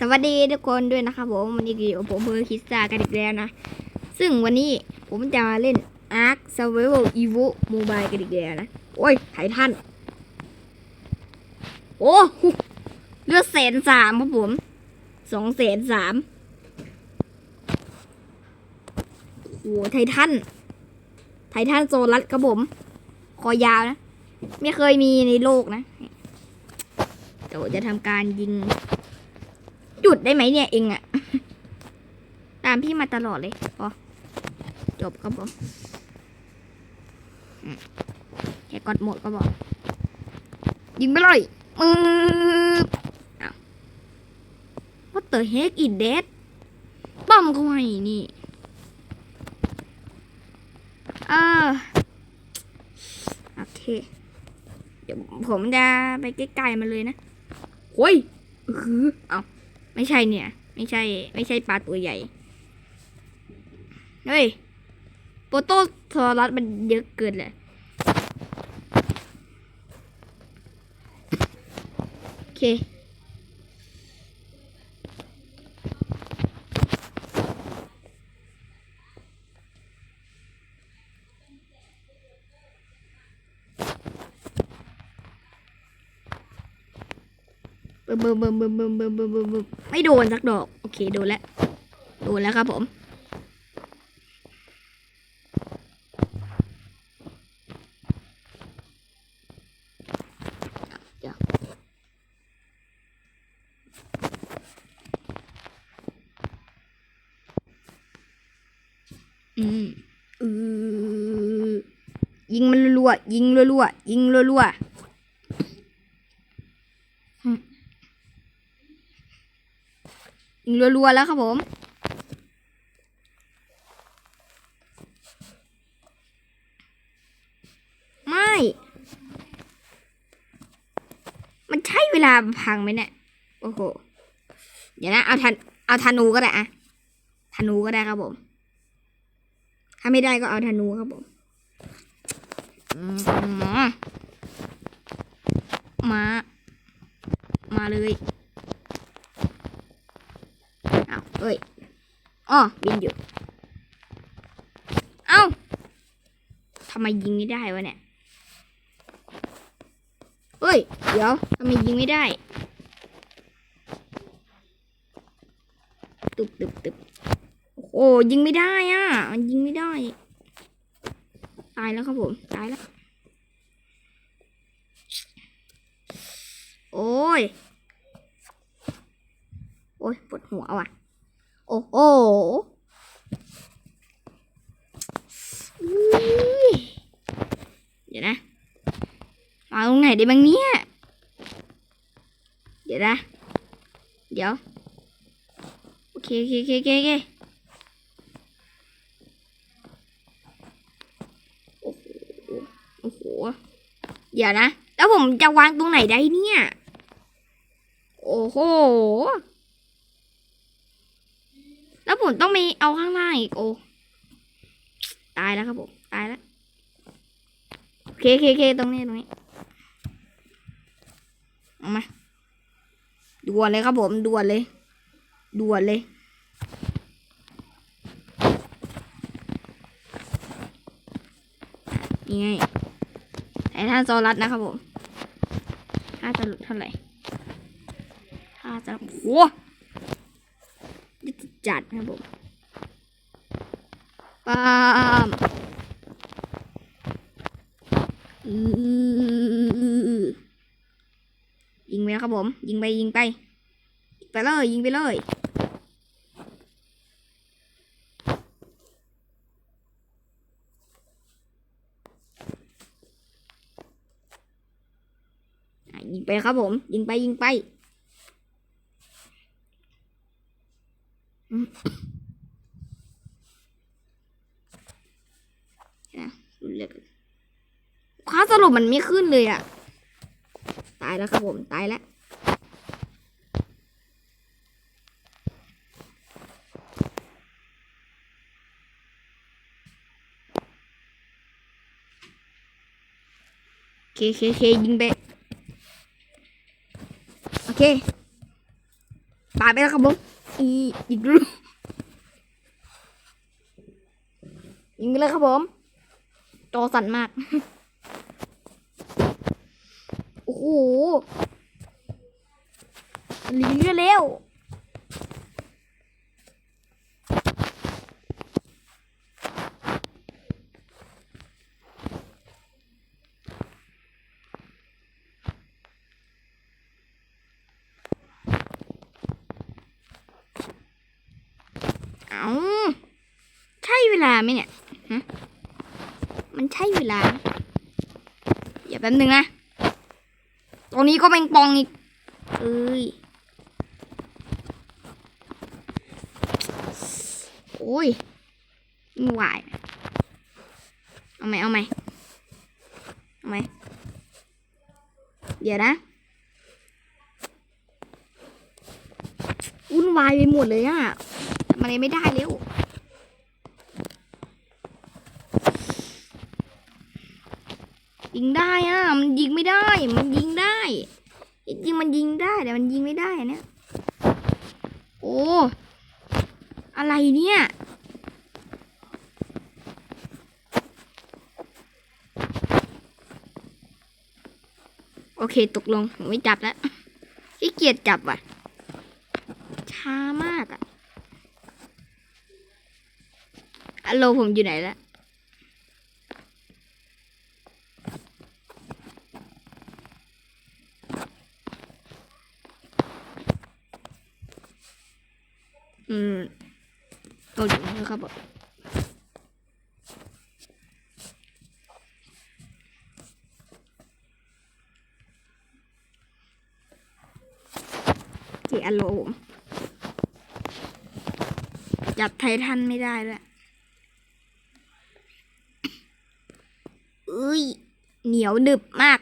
สวัสดีทุกคนด้วยนะครับผมวันนี้อยู่กับผมเบอร์คิสตากันอีกแล้วนะ ซึ่งวันนี้ผมจะมาเล่น Ark Survival Evo Mobile กันอีกแล้วนะ โอ้ยไททันโอ้หเลือดแสนสามครับผมสองแสนสามโอ้ไททันไททันโซลัสครับผม คอยาวนะ ไม่เคยมีในโลกนะเดี๋ยวจะทำการยิง หยุดได้ไหมเนี่ยเองอะตามพี่มาตลอดเลยพอจบครับผมอืมแค่กดหมดก็บอก ยิงไปเลยมืออ้าว What the heck is that ป้อมเขาไว้นี่ เออ โอเค เดี๋ยวผมจะไปใกล้ๆมันเลยนะโอ้ยอืออเอา ไม่ใช่เนี่ย ไม่ใช่ ไม่ใช่ปลาตัวใหญ่ เฮ้ย โปโตทอรัสมันเยอะเกินเลยโอเค บึมบึมบึมบึมบึมบึมบึมบึมไม่โดนสักดอก โอเคโดนแล้ว โดนแล้วครับผม อืมอือยิงมันรัวๆยิงรัวๆยิงรัวๆ ยิง รัวๆแล้วครับผมไม่มันใช่เวลาพังไหมเนี่ยโอ้โหเดี๋ยวนะเอาทันเอาธนูก็ได้อะธนูก็ได้ครับผม ถ้าไม่ได้ก็เอาธนูครับผมอืมมา มาเลย อ้าวเอ้ยอ๋อบินอยู่ เอ้าทำไมยิงไม่ได้วะเนี่ยเฮ้ย เดี๋ยวทำไมยิงไม่ได้ ตึบตึบตึบโอ้ยิงไม่ได้อะ มันยิงไม่ได้ ตายแล้วครับผม ตายแล้ว โอ้ย โอ้ยปวดหัวว่ะ โอ้โหเดี๋ยวนะ มาตรงไหนได้บ้างเนี่ย เดี๋ยวนะ เดี๋ยว โอเคโอเคโอเคโอเคโอ้โห โอ้โห เดี๋ยวนะ แล้วผมจะวางตรงไหนได้เนี่ย โอ้โห ผมต้องมีเอาข้างล่างอีกโอ้ตายแล้วครับผมตายแล้วโอเคโอเคโอเคตรงนี้ตรงนี้เอามาด่วนเลยครับผมด่วนเลยด่วนเลยนี่ไงไททันโซลัสนะครับผมค่าจะหลุดเท่าไหร่ค่าจะโอ้ จัดครับผมปามยิงไปแล้วครับผม ยิงไปยิงไปไปเลย ยิงไปเลยยิงไปครับผม ยิงไปยิงไป นะรุนแรงค่าสรุปมันไม่ขึ้นเลยอะ ตายแล้วครับผม ตายแล้วโอเคโอเคโอเคยิงไปโอเคไปายไปแล้วครับผม อีอีกลูกยิงไปเลยครับผมจอสั่นมาก โอ้โหลีเลือเร็ว เอาใช่เวลา ไหมเนี่ยฮะมันใช่เวลาอย่าแป๊บนึงนะ ตรงนี้ก็เป็นปองอีก เอ้ย โอ้ยไม่ไหวเอาไหมเอาไหมเอาไหมเดี๋ยวนะวุ่นวายไปหมดเลยอะทำอะไรไม่ได้แล้ว ยิงได้อะมันยิงไม่ได้ มันยิงได้จริงมันยิงได้แต่มันยิงไม่ได้อะเนี่ย โอ้ อะไรเนี่ย โอเคตกลง ผมไม่จับแล้วขี้เกียจจับว่ะ ช้ามากอะอัลโลผมอยู่ไหนแล้ว อืมก็อยู่นะครับผมโอเคอัลโลมจับไททันไม่ได้ด้วยเอ้ย เหนียวหนึบมาก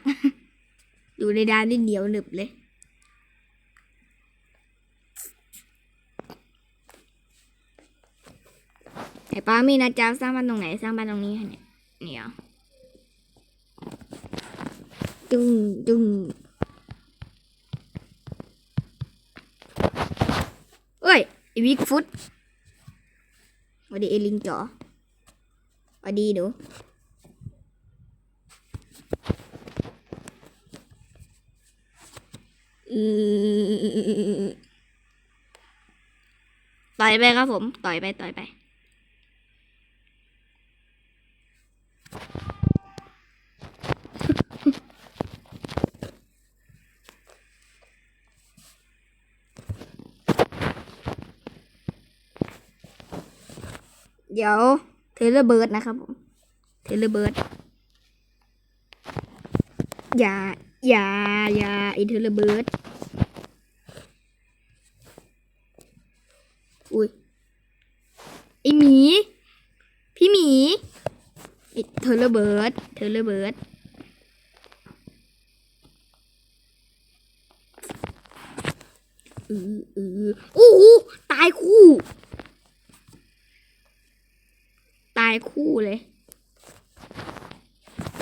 อยู่ในดานนี่เหนียวหนึบเลย ป้ามีนะจ๊ะสร้างบ้านตรงไหนสร้างบ้านตรงนี้ค่ะเนี่ยเหนียวจึงจึงเอ้ยไอวิกฟุตวัสดีเอลิงจ๋อวัสดีหนูต่อยไปครับผม ต่อยไป ต่อยไป เดี๋ยวเทเลเบิร์ดนะครับผมเทเลเบิร์ดอย่าอย่าอย่าไอเทเลเบิร์ดอุ้ยไอหมีพี่หมีไอเทเลเบิร์ดเทเลเบิร์ดเออเออโอ้โหตายคู่ ตายคู่เลย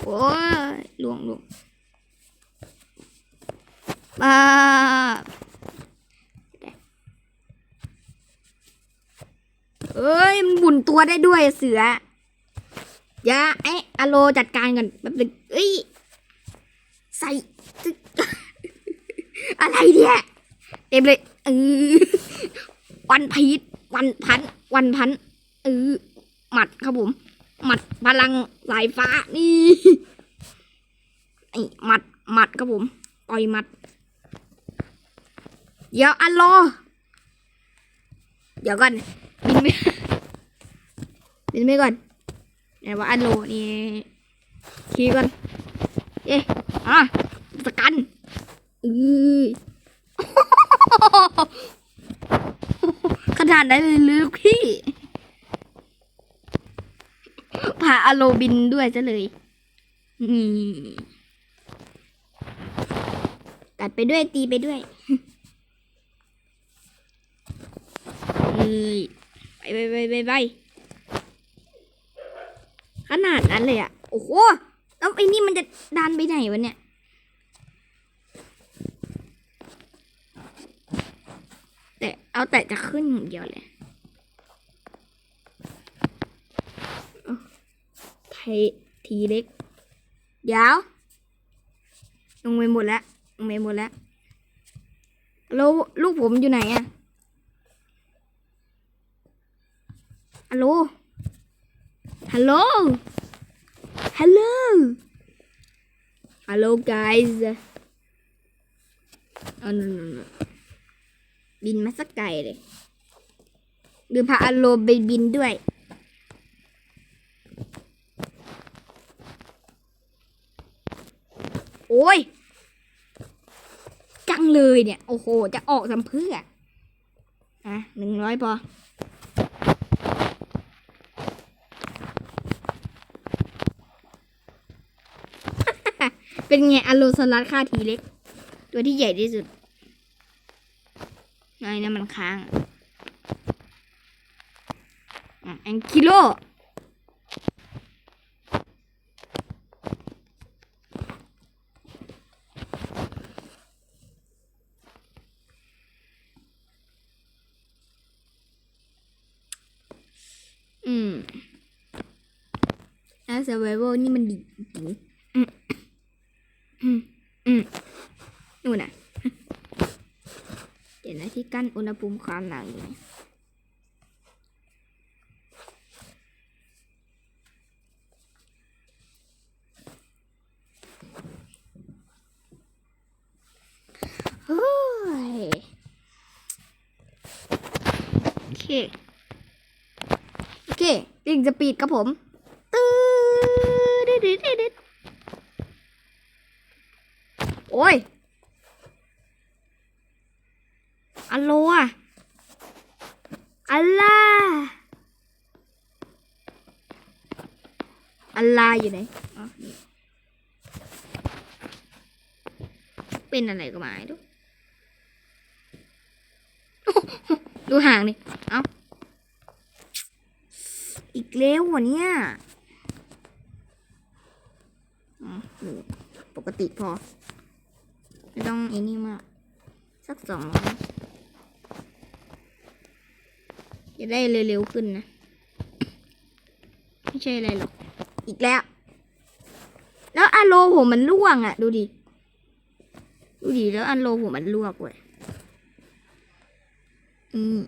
โอ้ยหลวงล่วงมาเอ้ย มันบุนตัวได้ด้วยเสือ อย่าไอ้อโลจัดการก่อนแป๊บนึงเอ้ย ใส่ อะไรเนี่ยเต็มเลยเออวันพีชวันพัน วันพันเออ หมัดครับผม หมัดพลังสายฟ้านี่ไอหมัดหมัดครับผมต่อยหมัด เดี๋ยวอัลโลเดี๋ยวก่อนบินไปบินไปก่อนเดี๋ยว่าอัลโลนี่คีย์ก่อนเอ๊ะอะสกันอือขนาดนั้นเลยหรือลูกพี่ พาอโลบินด้วยซะเลย นี่กัดไปด้วยตีไปด้วยเอ้ยไปไปไปไปไปขนาดนั้นเลยอะ โอ้โห แล้วไอ้นี่มันจะดันไปไหนวะเนี่ยแต่เอาแต่จะขึ้นอย่างเดียวเลยเอาไทยทีเล็กยาวลงไปหมดแล้วลงไปหมดแล้วแล้วลูกผมอยู่ไหนอะฮัลโหล ฮัลโหล ฮัลโหล ฮัลโหล guys อา no no no บินมาสักไกลเลยหรือพาอโลไปบินด้วย โอ้ย จังเลยเนี่ย โอ้โห จะออกทำเพื่ออะหนึ่งร้อยพอเป็นไงอโลสลัดค่าทีเล็ก ตัวที่ใหญ่ที่สุดไอ้นั่นมันค้างอะแองกิโล อืม แล้ว survival นี่มันดีจริงอืมอืมอืมนู่นน่ะเดี๋ยวนะที่กั้นอุณหภูมิความหนาวอยู่โอ้ยโอเค โอเคลิงสปีดครับผม ดิดดิดดิดดิดโอ้ยอัลโลอะอัลลาอัลลาอยู่ไหนอ๋อนี่เป็นอะไรก็ไมาดูดูห่างนี่ เอาอีกแล้ววะเนี่ยอ๋อหนึ่งปก ติพอ ไม่ต้องไอ้นี่มาก สักสองร้อยจะได้เร็วๆขึ้นนะ ไม่ใช่อะไรหรอก อีกแล้ว แล้วอันโลผมมันร่วงอะ่ะ ดูดิ ดูดิแล้วอันโลผมมันลวกเว้ยอืม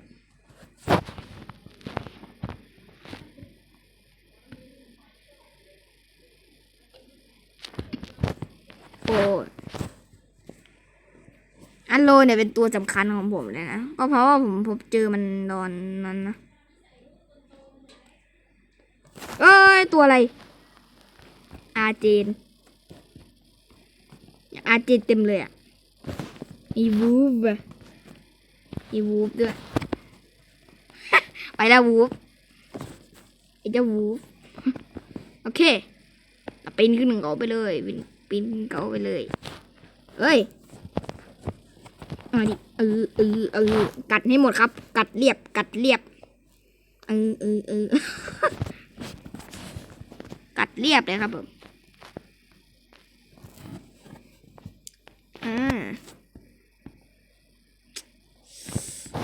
โอ้ยอันโล เนี่ยเป็นตัวสำคัญของผมเลยนะ ก็เพราะว่าผมพบเจอมันตอนนั้นนะ เอ้ย ตัวอะไร อาเจน อาเจนเต็มเลยอะ อีวูฟอะอีวูฟด้วย ไปแล้ววูฟไอ้เจ้าวูฟโอเคปีนขึ้นเขาไปเลยปีนปีนขึ้นเขาไปเลยเอ้ย มาดิเออเออเออกัดให้หมดครับ กัดเรียบ กัดเรียบ เออเออเออกัดเรียบเลยครับผมอ่า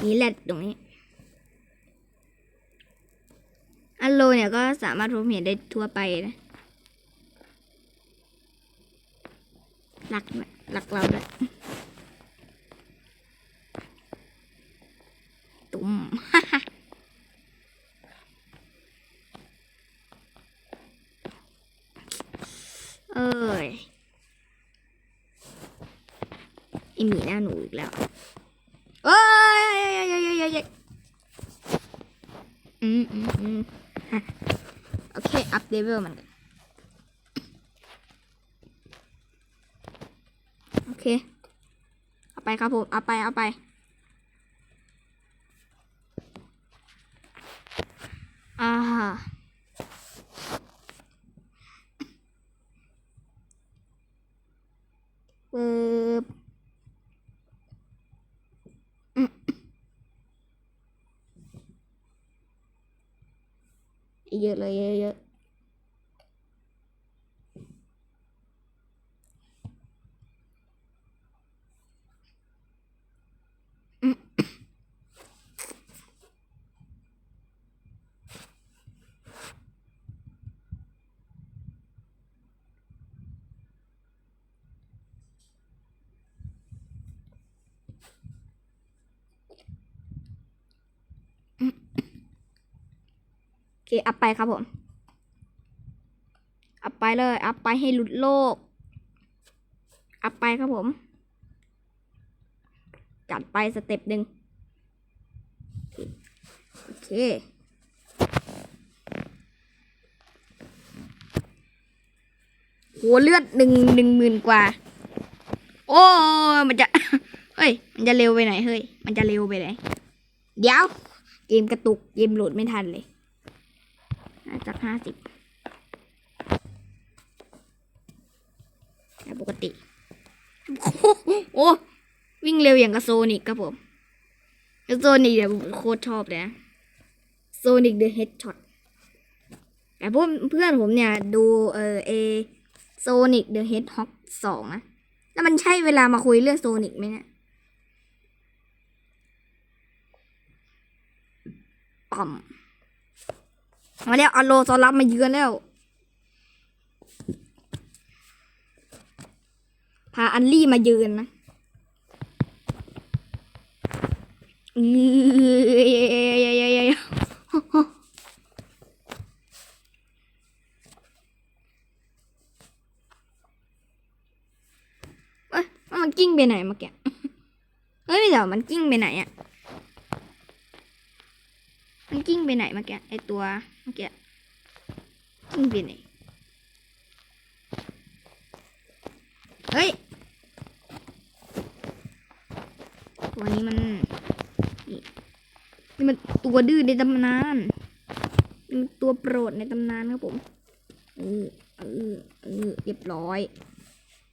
นี่แหละตรงนี้อัลโลเนี่ยก็สามารถพบเห็นได้ทั่วไปนะรักนะรักเราด้วย ตุ่ม เอ้ยไอหมีหน้าหนูอีกแล้วเอ้ยยยยยยยอืมอืมอืมโอเค อัพเลเวลมันกันโอเค เอาไปครับผม เอาไป เอาไป อ่าฮะปึ๊บอืม เยอะเลยเยอะๆ เคอัพไปครับผมอัพไปเลย อัพไปให้หลุดโลก อัพไปครับผม จัดไปสเต็ปหนึ่งโอเคหัวเลือดหนึ่งหนึ่งหมื่นกว่า โอ้มันจะ เฮ้ย มันจะเร็วไปไหน เฮ้ย มันจะเร็วไปไหน เดี๋ยว เกมกระตุก เกมโหลดไม่ทันเลย น่าจะห้าสิบปกติ โอ้วิ่งเร็วอย่างกับโซนิกครับผมโซนิกเดี๋ยผมโคตรชอบเลยนะโซนิกเดอะเฮดช็อตแต่พวกเพื่อนผมเนี่ย ดูเออเอโซนิกเดอะเฮดฮอกสองนะแล้วมันใช่เวลามาคุยเรื่องโซนิกไหมเนี่ยอ่อม มาแล้วอโลซอรับมาเยือนแล้ว พาอันลี่มาเยือนนะเอ้ยเอ้ยมันกิ้งไปไหนเมื่อกี้เฮ้ยเดี๋ยวมันกิ้งไปไหนอะ จิ้งไปไหนเมื่อกี้ไอตัวเมื่อกี้กิ้งไปไหนเฮ้ย ตัวนี้มันนี่นี่มันตัวดื้อในตำนานนี่มันตัวโปรดในตำนานครับผมเออเออเออเรียบร้อย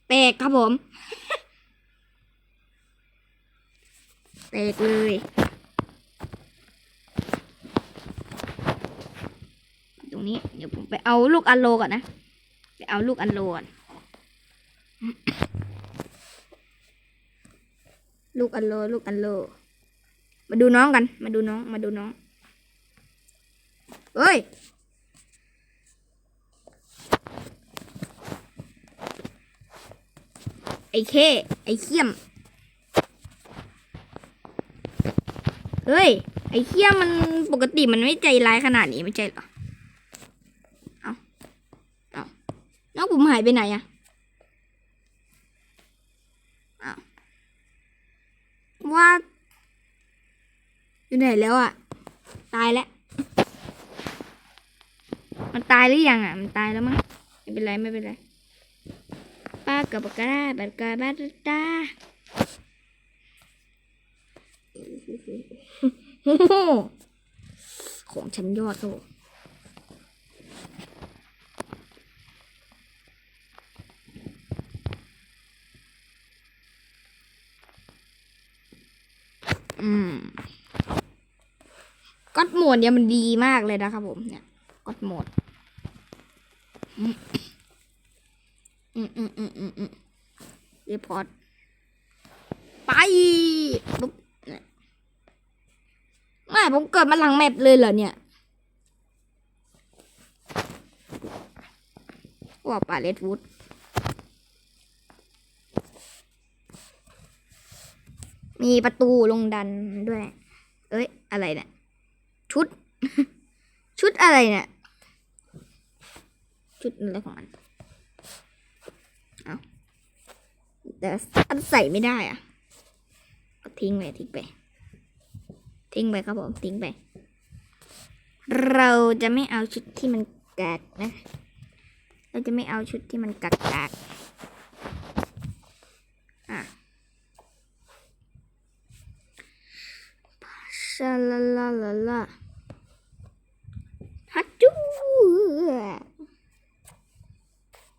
แตกครับผม แตกเลย ตรงนี้ เดี๋ยวผม ไปเอาลูกอันโลก่อนนะ ไปเอาลูกอันโลก่อน ลูกอันโล ลูกอันโล มาดูน้องกัน มาดูน้อง มาดูน้องเฮ้ย ไอ้เค ไอ้เขี้ยม เฮ้ย ไอ้เขี้ยมมันปกติมันไม่ใจร้ายขนาดนี้ไม่ใช่หรอ เอาเอา น้องผมหายไปไหนอะเอาว่าอยู่ไหนแล้วอะตายแล้ว มันตายหรือยังอะมันตายแล้วมั้งไม่เป็นไรไม่เป็นไรป้ากับปากกาปากกาบาตาโอ้โหของชั้นยอดครับผม ดโหมดเนี่ยมันดีมากเลยนะครับผมเนี่ยกดโหมดอืมอืมอืมอืมอืมรีพอร์ตไปปุ๊บไม่ผมเกิดมาหลังแมปเลยเหรอเนี่ยว่าป่าเลดวูดมีประตูลงดันด้วย เอ้ย อะไรเนี่ย ชุด ชุดอะไรเนี่ย ชุดอะไรของมันเอาแต่อันใส่ไม่ได้อะก็ทิ้งไปทิ้งไป ทิ้งไปครับผมทิ้งไป เราจะไม่เอาชุดที่มันกากนะ เราจะไม่เอาชุดที่มันกากกากๆอะ ชาลาลาลาลาฮัจจู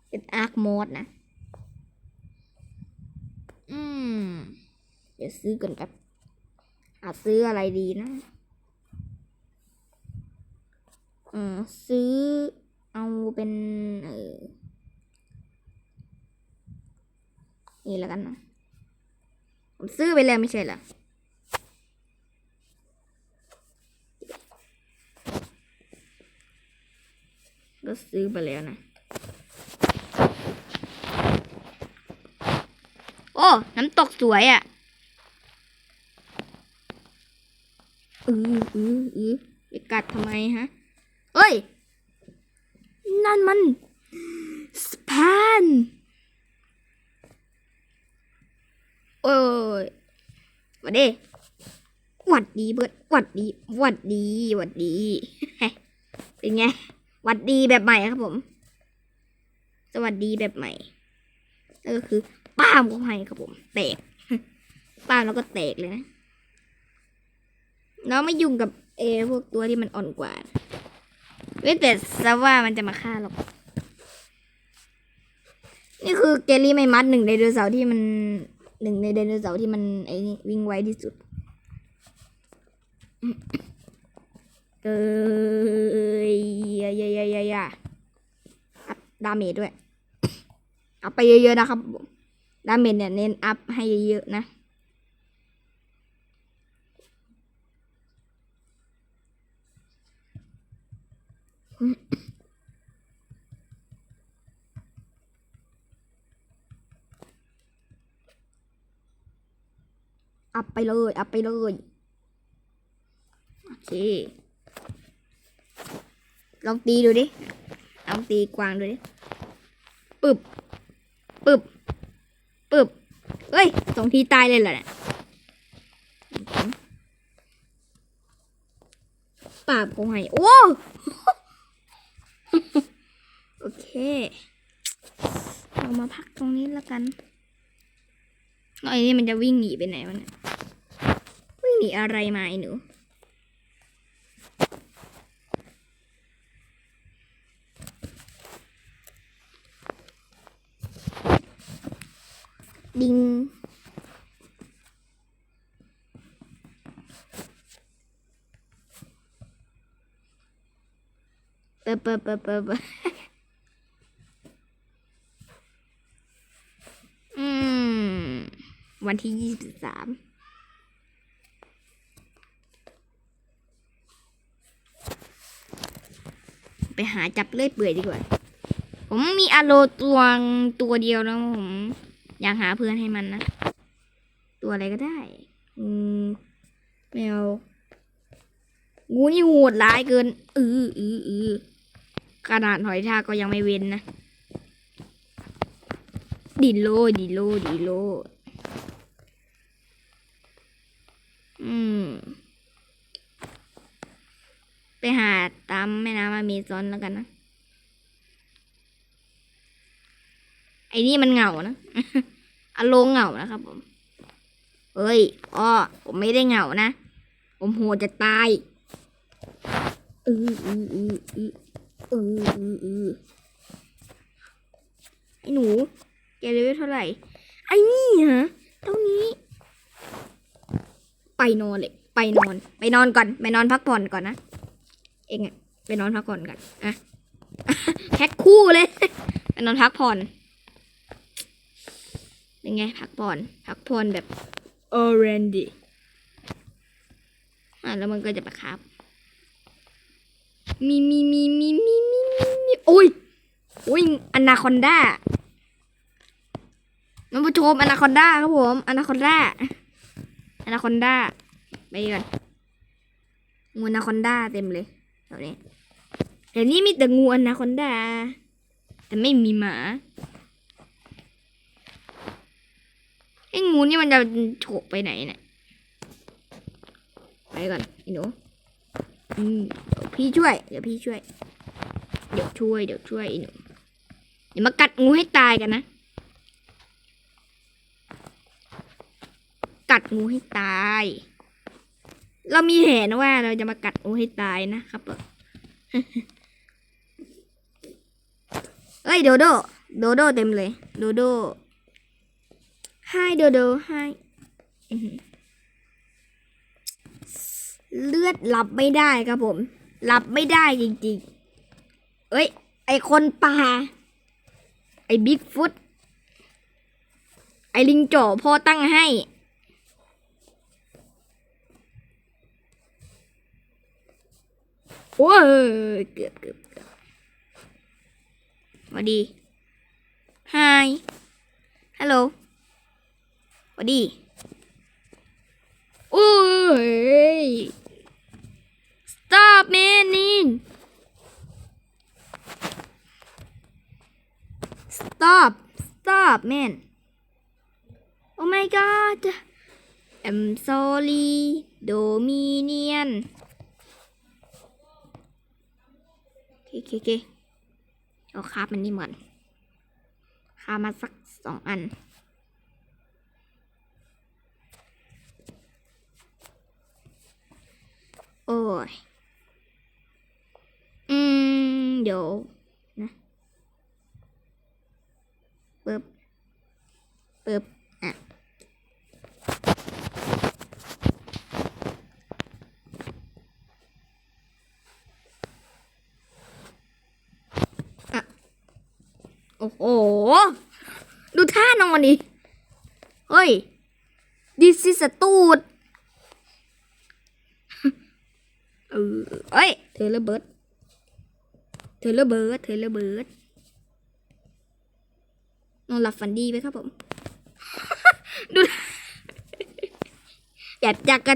เป็นอาร์คโมดนะ อืม เดี๋ยวซื้อก่อนครับหาซื้ออะไรดีนะเออซื้อเอาเป็น เออ นี่แล้วกันนะ ผมซื้อไปแล้วไม่ใช่เหรอ ก็ซื้อไปแล้วนะ โอ้ น้ำตกสวยอะ่ะอืออืออือไปกัดทำไมฮะ เอ้ยฮ้ยนั่นมันสปานโอ้ยหวัดดีหวัดดีเบิร์ดหวัดดีหวัดดีหวัดดี เป็นไงห วัดดีแบบใหม่ครับผม สวัสดีแบบใหม่นั่นก็คือป้ามของไฮครับผมแตกป้ามแล้วก็แตกเลยนะเราไม่ยุ่งกับเอพวกตัวที่มันอ่อนกว่า เว้แต่ซะว่ามันจะมาฆ่าเรานี่คือเกลลี่ไม่มัดหนึ่งในไดโนเสาร์ที่มันหนึ่งในไดโนเสาร์ที่มันไอ้วิ่งไวที่สุด เอ้ยยายายายายาอัพดาเมจด้วย อัพไปเยอะๆนะครับผมดาเมจเนี่ยเน้นอัพให้เยอะๆนะอัพไปเลย อัพไปเลย โอเค ลองตีดูดิลองตีกวางดูดิปึบปึบปึบเฮ้ยสองทีตายเลยเหรอเนี่ยปราบของไห้ โอ้โอเค เรามาพักตรงนี้แล้วกันแล้วไอ้นี่มันจะวิ่งหนีไปไหนวะเนี่ย วิ่งหนีอะไรมาไอ้หนู ดิงเปิดเปิดเปิดเปิดเปอืม วันที่ยี่สิบสามไปหาจับเลื่อยเปื่อยดีกว่า ผมมีอโลตัวตัวเดียวแล้วผม อยากหาเพื่อนให้มันนะ ตัวอะไรก็ได้ อืมแมวงูนี่โหดร้ายเกิน อืออืออือขนาดหอยทากก็ยังไม่เว้นนะ ดิโลดิโลดิโล อืม ไปหาตามแม่น้ำอเมซอนแล้วกันนะ ไอ้นี่มันเหงานะ อารมณ์เหงานะครับผม เอ้ยอ้อผมไม่ได้เหงานะ ผมโหดจะตายเออเออเออเออเออเออเอไอ้หนู แกเลเวลเท่าไหร่ ไอ้นี่ฮะเท่านี้ ไปนอนเลย ไปนอน ไปนอนก่อน ไปนอนพักผ่อนก่อนนะ เองอะไปนอนพักผ่อนก่อนอะแพ็คคู่เลย ไปนอนพักผ่อน เป็นไงพักผ่อนพักผ่อนแบบโอเรนดีอ่าแล้วมันก็จะไปครับ มีมีมีมีมีมีมีโอ้ยโอ้ยอนาคอนด้าน้องผู้ชมอนาคอนด้าครับผมอนาคอนด้าอนาคอนด้าไปก่อนงูอนาคอนด้าเต็มเลยแถวนี้แต่นี่มีแต่งูอนาคอนด้าแต่ไม่มีหมา ไอ้งูนี่มันจะโฉกไปไหนเนี่ยไปก่อนไอ้หนูอืมเดี๋ยวพี่ช่วย เดี๋ยวพี่ช่วย เดี๋ยวช่วย เดี๋ยวช่วยไอ้หนูเดี๋ยวมากัดงูให้ตายกันนะ กัดงูให้ตาย เรามีแผนว่าเราจะมากัดงูให้ตายนะครับเอ้ยโดโดโดโดเต็มเลย โดโด Hi โดโด Hi อื้อหือเลือดหลับไม่ได้ครับผมหลับไม่ได้จริงๆ เอ้ย ไอคนป่า ไอบิ๊กฟุต ไอลิงจ่อพ่อตั้งให้ โอ้ยเกือบเกือบเกือบสวัสดี Hi ฮัลโหล วัสดีอุ้ย stop meaning stop stop man oh my god I'm sorry Dominion โอเคโอเคเอาคาบมันนี่เหมือนคาบมาสักสองอัน โอ้ย อืม เดี๋ยวนะปึ๊บปึ๊บอะอะโอ้โห ดูท่านอนดิ เฮ้ย this is a ตูด เออเอ้ยเธอระเบิด เธอระเบิด เธอระเบิดนอนหลับฝันดีไหมครับผม ดูอยากจากระ